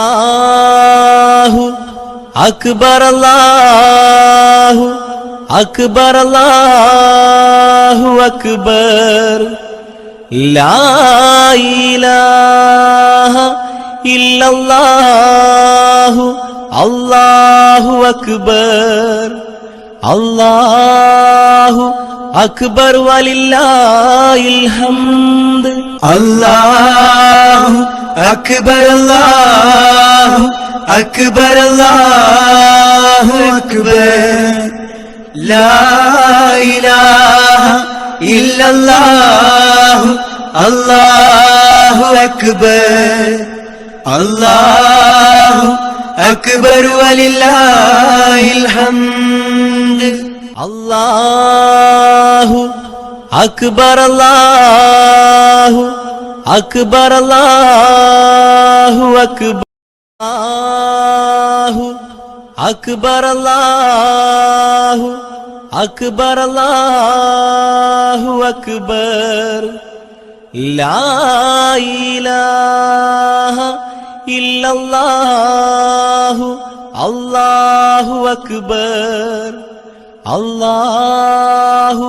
അല്ലാഹു അക്ബർ അല്ലാഹു അക്ബർ അല്ലാഹു അക്ബർ ലാ ഇലാഹ ഇല്ലല്ലാഹു അല്ലാഹു അക്ബർ അല്ലാഹു അക്ബർ വലില്ലാഹിൽ ഹംദ് അല്ലാഹു അക്ബർ അല്ലാഹു അക്ബർ അല്ലാഹു അക്ബർ ലാ ഇലാഹ ഇല്ലല്ലാഹു അല്ലാഹു അക്ബർ അല്ലാഹു അക്ബർ വലില്ലാഹിൽ ഹംദ് അല്ലാഹു അക്ബർ അല്ലാഹു അക്ബർ അല്ലാഹു അക്ബർ. അക്ബർ അല്ലാഹു അക്ബർ അല്ലാഹു അക്ബർ. ലാ ഇലാഹ ഇല്ലല്ലാഹു അല്ലാഹു അക്ബർ. അല്ലാഹു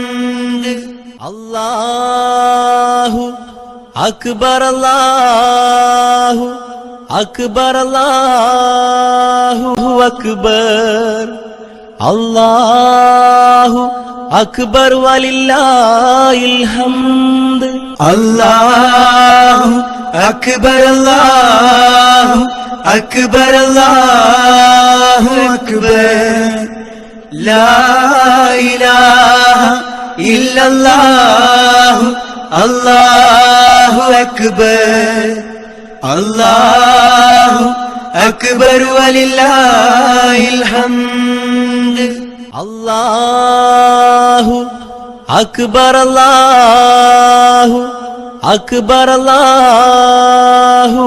അല്ലാഹു അക്ബർ അല്ലാഹു അക്ബർ അല്ലാഹു അക്ബർ അല്ലാഹു അക്ബർ വലില്ലാഹിൽ ഹംദ് അല്ലാഹു അക്ബർ അല്ലാഹു അക്ബർ അല്ലാഹു അക്ബർ ലാ ഇല്ലല്ലാഹു അല്ലാഹു അക്ബർ. അല്ലാഹു അക്ബർ വലില്ലാഹിൽ ഹംദ്. അല്ലാഹു അക്ബർ അല്ലാഹു അക്ബർ അല്ലാഹു